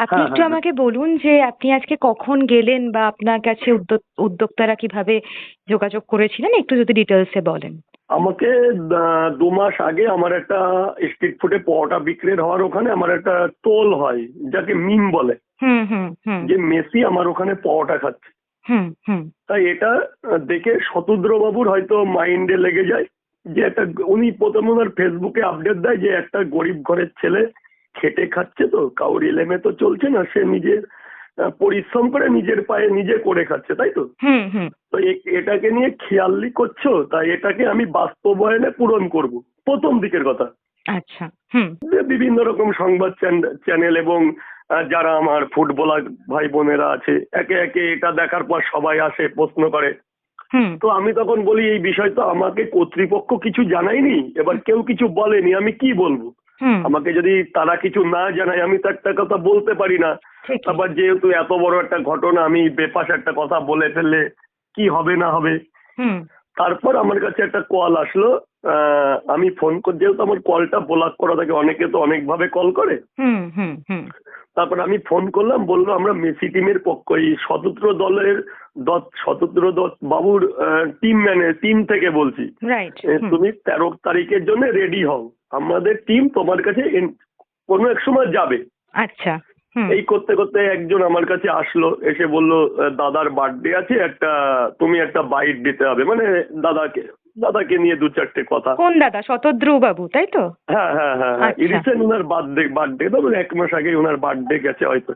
আপনি হ্যাঁ, একটু হ্যাঁ, আমাকে বলুন যে আপনি আজকে কখন গেলেন বা আপনার কাছে উদ্যোগ উদ্যোক্তারা কীভাবে যোগাযোগ করেছিলেন? একটু যদি ডিটেলসে বলেন। আমাকে দু মাস আগে আমার একটা স্ট্রিট ফুডে পরোটা বিক্রির হওয়ার ওখানে আমার একটা টোল হয় যাকে মিম বলে। হুম হুম হুম। যে মেসি আমার ওখানে পরোটা খাচ্ছে। হুম হুম। তাই এটা দেখে শতদ্র বাবুর হয়তো মাইন্ডে লেগে যায় যে একটা উনি প্রথম ওনার ফেসবুকে আপডেট দেয় যে একটা গরিব ঘরের ছেলে খেটে খাচ্ছে তো কাউরি এলেমে তো চলছে না সে নিজের পরিশ্রম করে নিজের পায়ে নিজে করে খাচ্ছে তাই তো? তো এটাকে নিয়ে খেয়ালি করছ? তাই এটাকে আমি বাস্তবায়নে পূরণ করব। প্রথম দিকের কথা। আচ্ছা বিভিন্ন রকম সংবাদ চ্যান- চ্যানেল এবং যারা আমার ফুটবলার ভাই বোনেরা আছে একে একে এটা দেখার পর সবাই আসে প্রশ্ন করে। হুম। তো আমি তখন বলি এই বিষয় তো আমাকে কর্তৃপক্ষ কিছু জানায়নি এবার কেউ কিছু বলেনি আমি কি বলব? আমাকে যদি তারা কিছু না জানায় আমি তো একটা কথা বলতে পারি না। আবার যেহেতু এত বড় একটা ঘটনা আমি বেপাস একটা কথা বলে ফেললে কি হবে না হবে? তারপর আমার কাছে একটা কল আসলো। আহ, আমি ফোন করে যেহেতু আমার কলটা ব্লক করা থাকে অনেকে তো অনেকভাবে কল করে। তারপর আমি ফোন করলাম বলল আমরা মেসি টিমের পক্ষ এই স্বতন্ত্র দলের দত্ত স্বতন্ত্র দত্ত বাবুর টিম ম্যানে টিম থেকে বলছি। তুমি তেরো তারিখের জন্য রেডি হও। আমাদের টিম তোমার কাছে কোনো এক সময় যাবে। আচ্ছা এই করতে করতে একজন আমার কাছে আসলো এসে বলল দাদার বার্থডে আছে একটা তুমি একটা বাইট দিতে হবে। মানে দাদাকে। দাদাকে নিয়ে দু চারটে কথা। কোন দাদা? শতদ্রু বাবু তাই তো? হ্যাঁ হ্যাঁ হ্যাঁ হ্যাঁ। রিসেন্ট ওনার বার্থডে বার্থডে মানে এক মাস আগে ওনার বার্থডে গেছে হয়তো।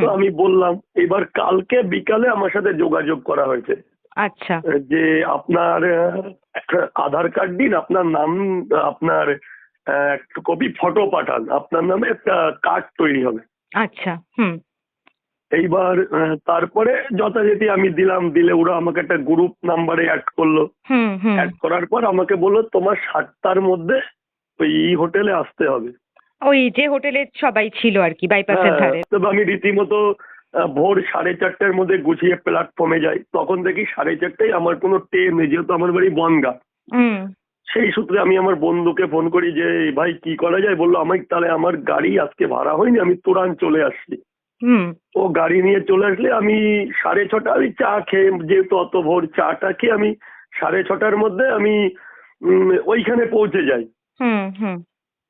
তো আমি বললাম এবার কালকে বিকালে আমার সাথে যোগাযোগ করা হয়েছে। আচ্ছা। যে আপনার আধার কার্ড দিন আপনার নাম আপনার একটু কপি ফটো পাঠান। আপনার নামে একটা কার্ড তৈরি হবে। আচ্ছা হুম। এইবার তারপরে যথারীতি আমি দিলাম দিলে ওরা আমাকে একটা গ্রুপ নাম্বারে অ্যাড করল। অ্যাড করার পর আমাকে বলল তোমার সাতটার মধ্যে ওই এই হোটেলে আসতে হবে। ওই যে হোটেলে সবাই ছিল আর কি বাইপাসের ধারে হ্যাঁ, তবে আমি রীতিমতো ভোর সাড়ে চারটার মধ্যে গুছিয়ে প্ল্যাটফর্মে যাই। তখন দেখি সাড়ে চারটায় আমার কোনো ট্রেন নেই যেহেতু আমার বাড়ি বনগা। হুম। সেই সূত্রে আমি আমার বন্ধুকে ফোন করি যে ভাই কি করা যায়? বলল আমি তাহলে আমার গাড়ি আজকে ভাড়া হয়নি আমি তুরান চলে আসছি। ও গাড়ি নিয়ে চলে আসলে আমি সাড়ে ছটা আমি চা খেয়ে যেহেতু অত ভোর চাটা খেয়ে আমি সাড়ে ছটার মধ্যে আমি ওইখানে পৌঁছে যাই।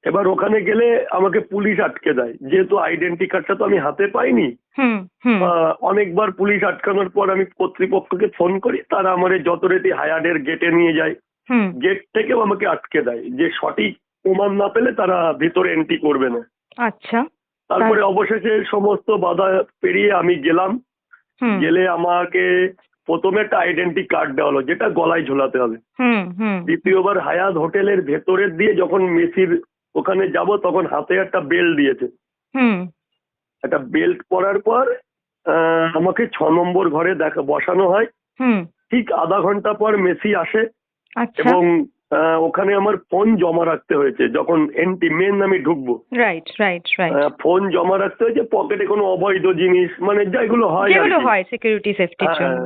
এবার ওখানে গেলে আমাকে পুলিশ আটকে দেয়। যেহেতু আইডেন্টি কার্ডটা তো আমি হাতে পাইনি। অনেকবার পুলিশ আটকানোর পর আমি কর্তৃপক্ষকে ফোন করি তারা আমার এই যথারীতি হায়ারের গেটে নিয়ে যায়। হুম। গেট থেকেও আমাকে আটকে দেয়। যে সঠিক প্রমাণ না পেলে তারা ভিতরে এন্ট্রি করবে না। আচ্ছা। তারপরে অবশেষে সমস্ত বাধা পেরিয়ে আমি গেলাম। গেলে আমাকে প্রথমে একটা আইডেন্টি কার্ড দেওয়া হলো যেটা গলায় ঝোলাতে হবে। দ্বিতীয়বার হায়াত হোটেলের ভেতরের দিয়ে যখন মেসির ওখানে যাব তখন হাতে একটা বেল্ট দিয়েছে। হুম। একটা বেল্ট পরার পর আহ, আমাকে ছ নম্বর ঘরে দেখা বসানো হয়। হুম। ঠিক আধা ঘণ্টা পর মেসি আসে আচ্ছা। এবং ওখানে আমার ফোন জমা রাখতে হয়েছে যখন এন্টি মেন আমি ঢুকবো। রাইট রাইট রাইট ফোন জমা রাখতে হয়েছে পকেটে কোনো অবৈধ জিনিস মানে যেগুলো হয় যেগুলো হয় সিকিউরিটি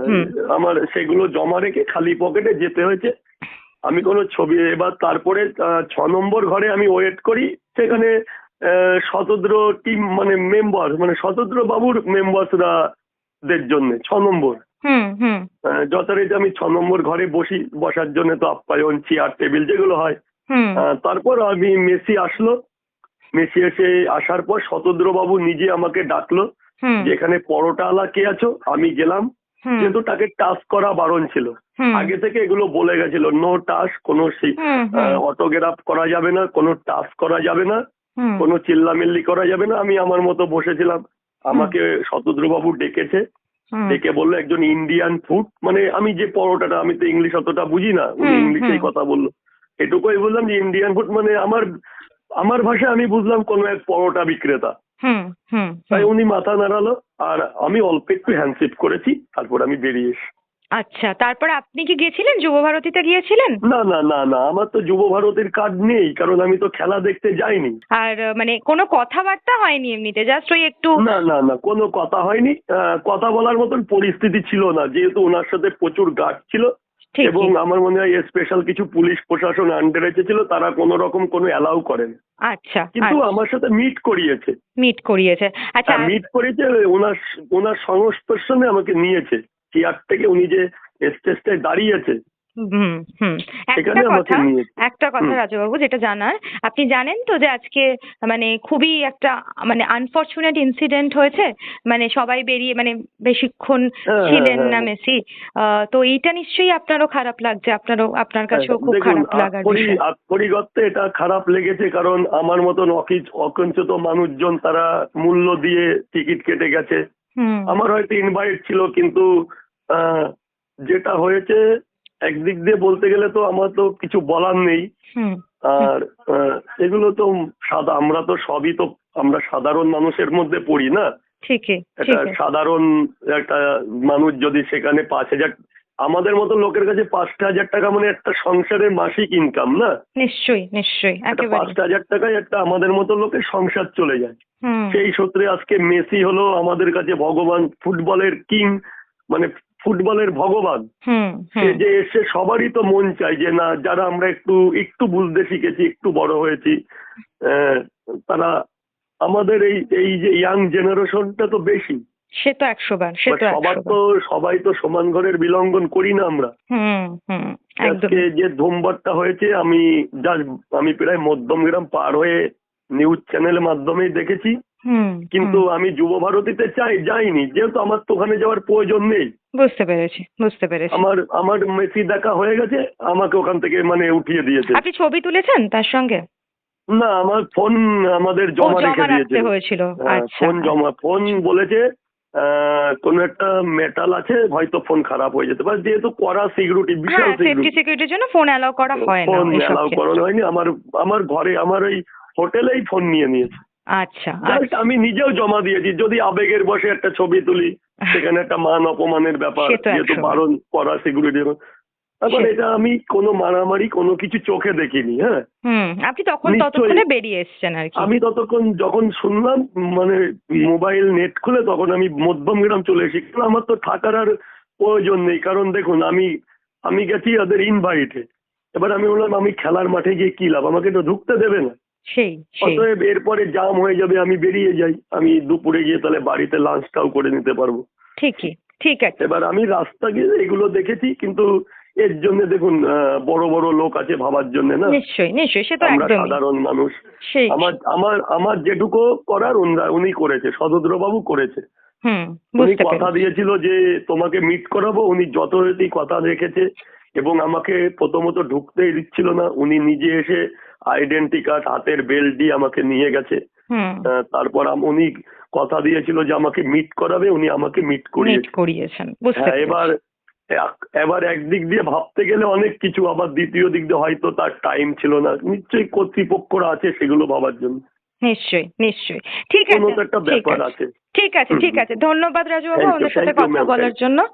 হুম। আমার সেগুলো জমা রেখে খালি পকেটে যেতে হয়েছে। আমি কোনো ছবি এবার তারপরে ছ নম্বর ঘরে আমি ওয়েট করি সেখানে শতদ্র টিম মানে মেম্বার মানে শতদ্র বাবুর মেম্বার্সরা দের জন্য ছ নম্বর। যথারীতি আমি ছ নম্বর ঘরে বসি বসার জন্য তো আপ্যায়ন চেয়ার টেবিল যেগুলো হয়। তারপর আমি মেসি আসলো। মেসি এসে আসার পর শতদ্র বাবু নিজে আমাকে ডাকলো হুম। যে এখানে পরোটা আলা কে আছো? আমি গেলাম। কিন্তু তাকে টাচ করা বারণ ছিল। আগে থেকে এগুলো বলে গেছিল নো টাচ কোনো অটোগ্রাফ করা যাবে না কোনো টাচ করা যাবে না কোনো চিল্লামিল্লি করা যাবে না। আমি আমার মতো বসেছিলাম। আমাকে শতদ্রবাবু ডেকেছে। ডেকে বলল একজন ইন্ডিয়ান ফুড মানে আমি যে পরোটাটা আমি তো ইংলিশ অতটা বুঝি না উনি ইংলিশেই কথা বলল। এটুকুই বললাম যে ইন্ডিয়ান ফুড মানে আমার আমার ভাষায় আমি বুঝলাম কোনো এক পরোটা বিক্রেতা। তাই উনি মাথা নাড়ালো আর আমি অল্প একটু হ্যান্ডশেক করেছি তারপর আমি বেরিয়ে এসি আচ্ছা তারপর আপনি কি গিয়েছিলেন? যুব ভারতীতে গিয়েছিলেন? না না না না আমার তো যুব ভারতের কার্ড নেই কারণ আমি তো খেলা দেখতে যাইনি। আর মানে কোনো কথাবার্তা হয়নি এমনিতে জাস্ট ওই একটু না না না কোনো কথা হয়নি। কথা বলার মতন পরিস্থিতি ছিল না যেহেতু ওনার সাথে প্রচুর গার্ড ছিল এবং আমার মনে হয় স্পেশাল কিছু পুলিশ প্রশাসন আন্ডারে ছিল তারা কোনো রকম কোনো অ্যালাউ করেন। আচ্ছা কিন্তু আমার সাথে মিট করিয়েছে। মিট করিয়েছে। আচ্ছা মিট করেছে ওনার ওনার সংস্পর্শনে আমাকে নিয়েছে। চেয়ার থেকে উনি যে স্টেজটায় দাঁড়িয়েছে। একটা কথা একটা কথা রাজুবাবু যেটা জানার আপনি জানেন তো যে আজকে মানে খুবই একটা মানে আনফরচুনেট ইনসিডেন্ট হয়েছে? মানে সবাই বেরিয়ে মানে বেশিক্ষণ হ্যাঁ, ছিলেন হ্যাঁ, না হ্যাঁ। মেসি। তো এইটা নিশ্চয়ই আপনারও খারাপ লাগছে? আপনারও আপনার কাছেও খুব হ্যাঁ, খারাপ লাগার এটা খারাপ লেগেছে কারণ আমার মতন অকঞ্চিত মানুষজন তারা মূল্য দিয়ে টিকিট কেটে গেছে। আমার হয়তো ইনভাইট ছিল কিন্তু যেটা হয়েছে একদিক দিয়ে বলতে গেলে তো আমার তো কিছু বলার নেই। আর এগুলো তো সাদা আমরা তো সবই তো আমরা সাধারণ মানুষের মধ্যে পড়ি না? একটা সাধারণ একটা মানুষ যদি সেখানে পাঁচ হাজার আমাদের মতো লোকের কাছে পাঁচটা হাজার টাকা মানে একটা সংসারের মাসিক ইনকাম না? নিশ্চয়ই নিশ্চয়ই পাঁচটা হাজার টাকায় একটা আমাদের মতো লোকের সংসার চলে যায়। হুম। সেই সূত্রে আজকে মেসি হলো আমাদের কাছে ভগবান ফুটবলের কিং মানে ফুটবলের ভগবান। সে যে এসে সবারই তো মন চাই যে না যারা আমরা একটু একটু বুঝতে শিখেছি একটু বড় হয়েছি তারা আমাদের এই এই যে ইয়াং জেনারেশনটা তো বেশি। সে তো একশো বার সে তো সবার তো সবাই তো সমান ঘরের বিলঙ্ঘন করি না আমরা। আজকে যে ধুমবারটা হয়েছে আমি জাস্ট আমি প্রায় মধ্যমগ্রাম পার হয়ে নিউজ চ্যানেলের মাধ্যমেই দেখেছি। কিন্তু আমি যুব ভারতীতে চাই যাইনি যেহেতু আমার তো ওখানে যাওয়ার প্রয়োজন নেই। বুঝতে পেরেছি বুঝতে পেরেছি। আমার আমার মেসি দেখা হয়ে গেছে আমাকে ওখান থেকে মানে উঠিয়ে দিয়েছে। আপনি ছবি তুলেছেন তার সঙ্গে? না আমার ফোন আমাদের জমা রেখে দিয়েছে হয়েছিল হ্যাঁ, আচ্ছা। ফোন জমা ফোন বলেছে কোনো একটা মেটাল আছে হয়তো ফোন খারাপ হয়ে যেতে পারে যেহেতু কড়া সিকিউরিটি বিশাল হ্যাঁ সেফটি সিকিউরিটি সিকিউরিটির জন্য ফোন অ্যালাউ করা হয় না ফোন অ্যালাউ। করানো হয়নি আমার আমার ঘরে আমার ওই হোটেলেই ফোন নিয়ে নিয়েছে। আচ্ছা জাস্ট আমি নিজেও জমা দিয়েছি যদি আবেগের বসে একটা ছবি তুলি সেখানে একটা মান অপমানের ব্যাপার যেহেতু বারণ করা সিকিউরিটি এখন এটা আমি কোনো মারামারি কোনো কিছু চোখে দেখিনি হ্যাঁ। আপনি তখন ততক্ষণে বেরিয়ে এসেছেন আর কি। আমি ততক্ষণ যখন শুনলাম মানে মোবাইল নেট খুলে তখন আমি মধ্যমগ্রাম চলে এসেছি। কিন্তু আমার তো থাকার আর প্রয়োজন নেই কারণ দেখুন আমি আমি গেছি ওদের ইনভাইটে এবার আমি বললাম আমি খেলার মাঠে গিয়ে কি লাভ? আমাকে তো ঢুকতে দেবে না। সেই অতএব এরপরে জাম হয়ে যাবে আমি বেরিয়ে যাই। আমি দুপুরে গিয়ে তাহলে বাড়িতে লাঞ্চটাও করে নিতে পারব। ঠিকই ঠিক আছে। এবার আমি রাস্তা গিয়ে এগুলো দেখেছি কিন্তু এর জন্য দেখুন বড় বড় লোক আছে ভাবার জন্য না? নিশ্চয়ই নিশ্চয়ই সে তো আমরা সাধারণ মানুষ। আমার আমার আমার যেটুকু করার উনি করেছে সদদ্র বাবু করেছে। হুম উনি কথা দিয়েছিল যে তোমাকে মিট করাবো উনি যথারীতি কথা রেখেছে এবং আমাকে প্রথমত ঢুকতেই দিচ্ছিল না উনি নিজে এসে আইডেন্টি কার্ড হাতের বেল্ট আমাকে নিয়ে গেছে। তারপর উনি কথা দিয়েছিল যে আমাকে মিট করাবে উনি আমাকে মিট করিয়েছেন। হ্যাঁ এবার এবার একদিক দিয়ে ভাবতে গেলে অনেক কিছু আবার দ্বিতীয় দিক দিয়ে হয়তো তার টাইম ছিল না। নিশ্চয়ই কর্তৃপক্ষরা আছে সেগুলো ভাবার জন্য। নিশ্চয়ই নিশ্চয়ই। ঠিক আছে ঠিক ব্যাপার আছে। ঠিক আছে ঠিক আছে। ধন্যবাদ Thank you, আমাদের সাথে কথা বলার জন্য।